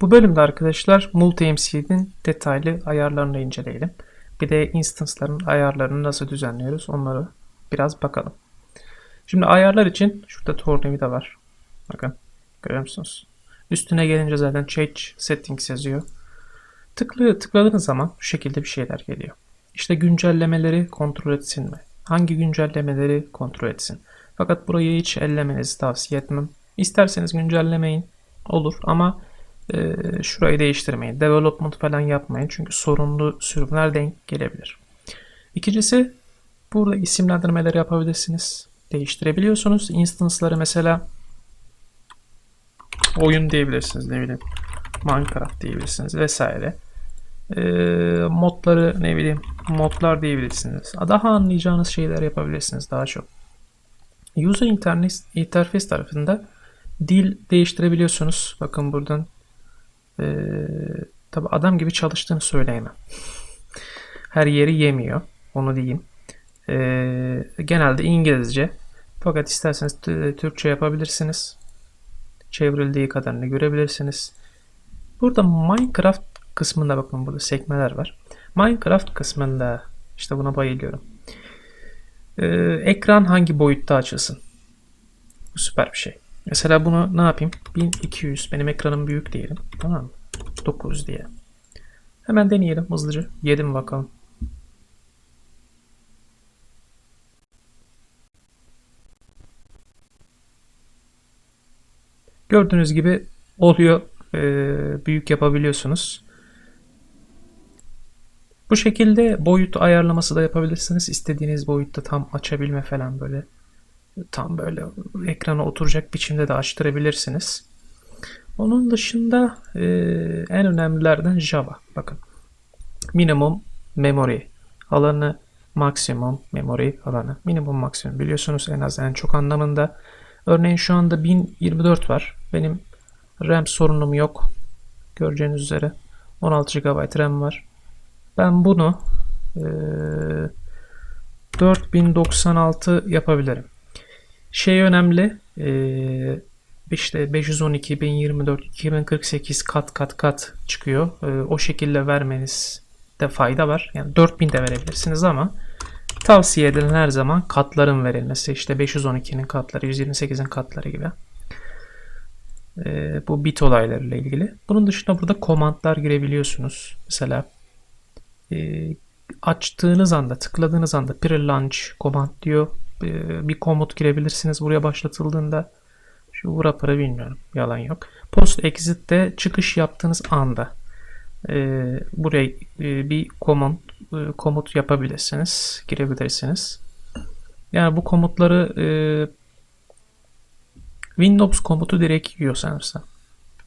Bu bölümde arkadaşlar MultiMC'nin detaylı ayarlarını inceleyelim. Bir de instance'ların ayarlarını nasıl düzenliyoruz onları biraz bakalım. Şimdi ayarlar için şurada tornavida var. Bakın görüyor musunuz? Üstüne gelince zaten change settings yazıyor. Tıklı, tıkladığınız zaman şu şekilde bir şeyler geliyor. İşte güncellemeleri kontrol etsin mi? Hangi güncellemeleri kontrol etsin? Fakat burayı hiç ellemenizi tavsiye etmem. İsterseniz güncellemeyin. Olur ama e, şurayı değiştirmeyin. Development falan yapmayın. Çünkü sorunlu sürümler denk gelebilir. İkincisi burada isimlendirmeleri yapabilirsiniz. Değiştirebiliyorsunuz. Instance'ları mesela oyun diyebilirsiniz ne bileyim. Minecraft diyebilirsiniz vesaire. E, modları ne bileyim modlar diyebilirsiniz. Daha anlayacağınız şeyler yapabilirsiniz daha çok. User interface, tarafında dil değiştirebiliyorsunuz. Bakın buradan ee, tabi adam gibi çalıştığını söyleyemem. Her yeri yemiyor. Onu diyeyim. Ee, genelde İngilizce. Fakat isterseniz Türkçe yapabilirsiniz. Çevrildiği kadarını görebilirsiniz. Burada Minecraft kısmında bakın burada sekmeler var. Minecraft kısmında işte buna bayılıyorum. Ee, ekran hangi boyutta açılsın? Bu süper bir şey. Mesela bunu ne yapayım? 1200. Benim ekranım büyük diyelim. Tamam mı? 9 diye. Hemen deneyelim hızlıca. Yedim bakalım. Gördüğünüz gibi oluyor. Ee, büyük yapabiliyorsunuz. Bu şekilde boyut ayarlaması da yapabilirsiniz. İstediğiniz boyutta tam açabilme falan böyle tam böyle ekrana oturacak biçimde de açtırabilirsiniz. Onun dışında e, en önemlilerden Java. Bakın. Minimum memory alanı, maksimum memory alanı. Minimum maksimum biliyorsunuz en az en çok anlamında. Örneğin şu anda 1024 var. Benim RAM sorunum yok. Göreceğiniz üzere 16 GB RAM var. Ben bunu e, 4096 yapabilirim. Şey önemli. E, işte 512, 1024, 2048 kat kat kat çıkıyor. E, o şekilde vermeniz de fayda var. Yani 4000 de verebilirsiniz ama tavsiye edilen her zaman katların verilmesi. İşte 512'nin katları, 128'in katları gibi. E, bu bit olaylarıyla ilgili. Bunun dışında burada komandlar girebiliyorsunuz. Mesela e, açtığınız anda, tıkladığınız anda pre-launch command diyor. E, bir komut girebilirsiniz buraya başlatıldığında. Şu wrapper'ı bilmiyorum. Yalan yok. Post exit'te çıkış yaptığınız anda e, buraya e, bir komut e, komut yapabilirsiniz. Girebilirsiniz. Yani bu komutları Windows komutu direkt yiyor sanırsam.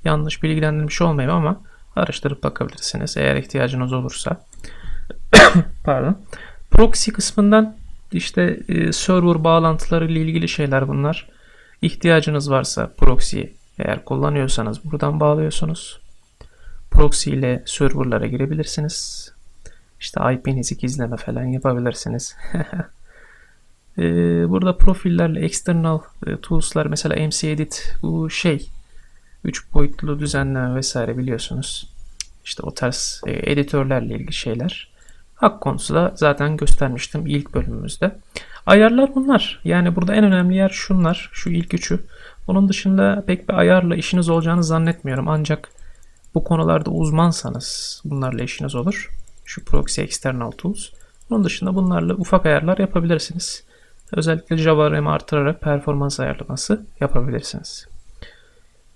Yanlış bilgilendirmiş olmayayım ama araştırıp bakabilirsiniz eğer ihtiyacınız olursa. Pardon. Proxy kısmından işte e, server bağlantıları ile ilgili şeyler bunlar. İhtiyacınız varsa proxy eğer kullanıyorsanız buradan bağlıyorsunuz. Proxy ile serverlara girebilirsiniz. İşte IP'nizi gizleme falan yapabilirsiniz. e, burada profillerle external e, tools'lar mesela MC-Edit bu şey 3 boyutlu düzenleme vesaire biliyorsunuz. İşte o tarz e, editörlerle ilgili şeyler. Hak konusu da zaten göstermiştim ilk bölümümüzde. Ayarlar bunlar. Yani burada en önemli yer şunlar. Şu ilk üçü. Onun dışında pek bir ayarla işiniz olacağını zannetmiyorum. Ancak bu konularda uzmansanız bunlarla işiniz olur. Şu proxy external tools. Onun dışında bunlarla ufak ayarlar yapabilirsiniz. Özellikle Java RAM artırarak performans ayarlaması yapabilirsiniz.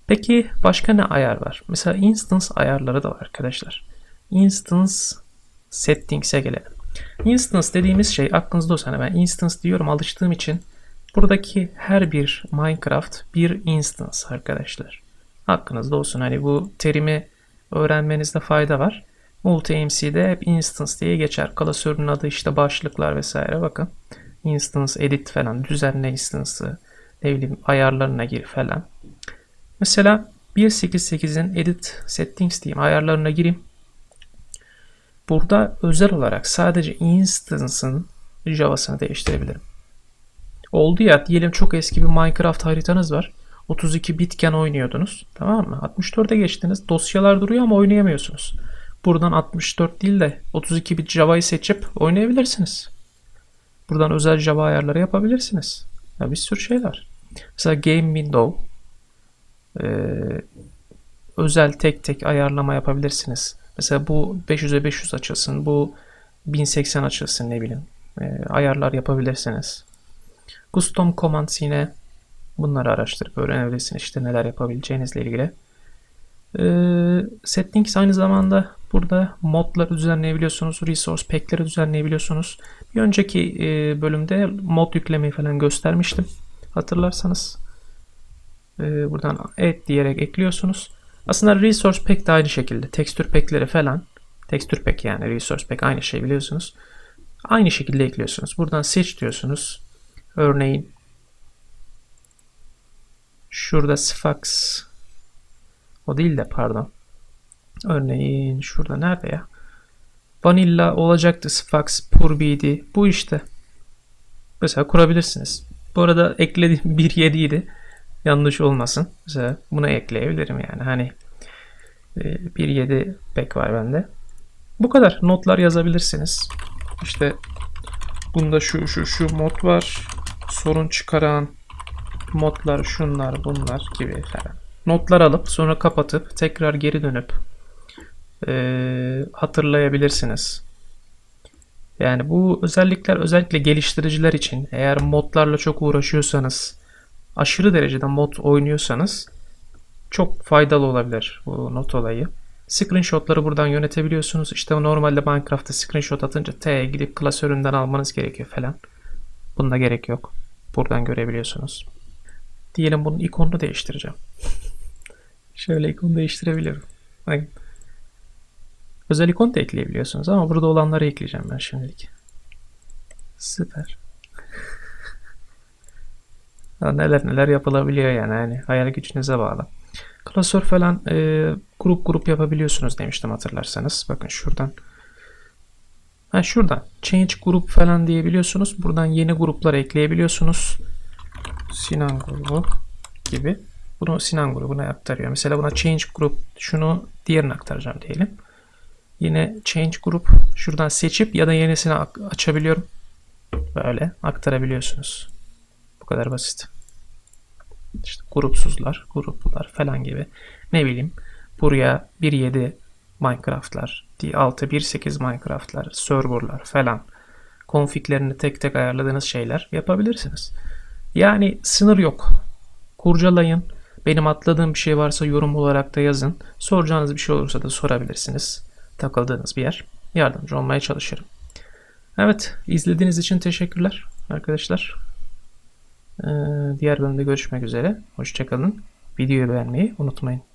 Peki başka ne ayar var? Mesela instance ayarları da var arkadaşlar. Instance settings'e gelelim. Instance dediğimiz şey aklınızda olsun. Hani ben instance diyorum alıştığım için buradaki her bir Minecraft bir instance arkadaşlar. Aklınızda olsun. Hani bu terimi öğrenmenizde fayda var. Multi-MC'de hep instance diye geçer. Klasörün adı işte başlıklar vesaire bakın. Instance edit falan düzenle instance'ı ne bileyim ayarlarına gir falan. Mesela 1.8.8'in edit settings diyeyim ayarlarına gireyim. Burada özel olarak sadece instance'ın Java'sını değiştirebilirim. Oldu ya diyelim çok eski bir Minecraft haritanız var. 32 bitken oynuyordunuz. Tamam mı? 64'e geçtiniz. Dosyalar duruyor ama oynayamıyorsunuz. Buradan 64 değil de 32 bit Java'yı seçip oynayabilirsiniz. Buradan özel Java ayarları yapabilirsiniz. Ya bir sürü şey var. Mesela Game Window ee, özel tek tek ayarlama yapabilirsiniz. Mesela bu 500'e 500 açılsın. Bu 1080 açılsın ne bileyim. Ee, ayarlar yapabilirsiniz. Custom commands yine bunları araştırıp öğrenebilirsiniz. işte neler yapabileceğinizle ilgili. Ee, settings aynı zamanda burada modları düzenleyebiliyorsunuz. Resource pack'leri düzenleyebiliyorsunuz. Bir önceki e, bölümde mod yüklemeyi falan göstermiştim. Hatırlarsanız. Ee, buradan add diyerek ekliyorsunuz. Aslında resource pack de aynı şekilde. Tekstür pack'leri falan. Tekstür pack yani resource pack aynı şey biliyorsunuz. Aynı şekilde ekliyorsunuz. Buradan seç diyorsunuz. Örneğin şurada Sphax o değil de pardon. Örneğin şurada nerede ya? Vanilla olacaktı. Sphax Purb'ydi. Bu işte. Mesela kurabilirsiniz. Bu arada eklediğim 1.7 idi. Yanlış olmasın. Mesela buna ekleyebilirim yani. Hani e, 1.7 pek var bende. Bu kadar. Notlar yazabilirsiniz. İşte bunda şu şu şu mod var. Sorun çıkaran modlar şunlar bunlar gibi. Notlar alıp sonra kapatıp tekrar geri dönüp e, hatırlayabilirsiniz. Yani bu özellikler özellikle geliştiriciler için eğer modlarla çok uğraşıyorsanız aşırı derecede mod oynuyorsanız çok faydalı olabilir bu not olayı. Screenshotları buradan yönetebiliyorsunuz. İşte normalde Minecraft'ta screenshot atınca T'ye gidip klasöründen almanız gerekiyor falan. Bunda gerek yok. Buradan görebiliyorsunuz. Diyelim bunun ikonunu değiştireceğim. Şöyle ikon değiştirebilirim. Bakın. Özel ikon da ekleyebiliyorsunuz ama burada olanları ekleyeceğim ben şimdilik. Süper. Ya neler neler yapılabiliyor yani. yani hayal gücünüze bağlı. Klasör falan e, grup grup yapabiliyorsunuz demiştim hatırlarsanız. Bakın şuradan. Ha şuradan. Change grup falan diyebiliyorsunuz. Buradan yeni gruplar ekleyebiliyorsunuz. Sinan grubu gibi. Bunu Sinan grubuna aktarıyor. Mesela buna change group şunu diğerine aktaracağım diyelim. Yine change group şuradan seçip ya da yenisini açabiliyorum. Böyle aktarabiliyorsunuz. Kadar basit. İşte grupsuzlar, gruplar falan gibi. Ne bileyim buraya 1.7 Minecraft'lar, 6, 1.8 Minecraft'lar, server'lar falan konfiglerini tek tek ayarladığınız şeyler yapabilirsiniz. Yani sınır yok. Kurcalayın. Benim atladığım bir şey varsa yorum olarak da yazın. Soracağınız bir şey olursa da sorabilirsiniz. Takıldığınız bir yer. Yardımcı olmaya çalışırım. Evet, izlediğiniz için teşekkürler arkadaşlar. Ee, diğer bölümde görüşmek üzere. Hoşçakalın. Videoyu beğenmeyi unutmayın.